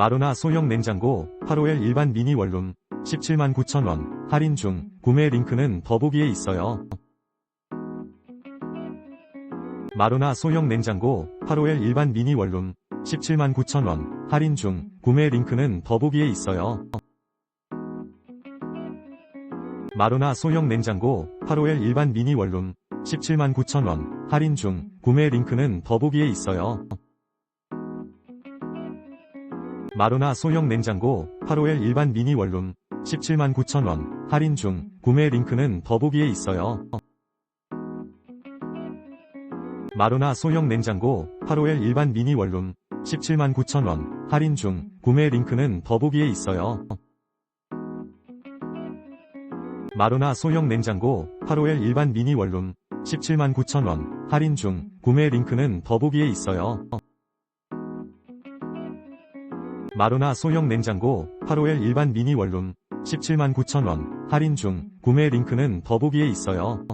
마루나 소형 냉장고 8호L 일반 미니 원룸 17만 9천원 할인 중 구매 링크는 더보기에 있어요. 마루나 소형 냉장고 8호L 일반 미니 원룸 17만 9천원 할인 중 구매 링크는 더보기에 있어요. 마루나 소형 냉장고 8호L 일반 미니 원룸 17만 9천원 할인 중 구매 링크는 더보기에 있어요. 마루나 소형 냉장고 8호L 일반 미니 원룸 17만 9천원 할인 중 구매 링크는 더보기에 있어요. 마루나 소형 냉장고 8호L 일반 미니 원룸 17만 9천원 할인 중 구매 링크는 더보기에 있어요. 마루나 소형 냉장고 8호L 일반 미니 원룸 17만 9천원 할인 중 구매 링크는 더보기에 있어요. 마루나 소형 냉장고 8호L 일반 미니 원룸 17만 9천원 할인 중 구매 링크는 더보기에 있어요.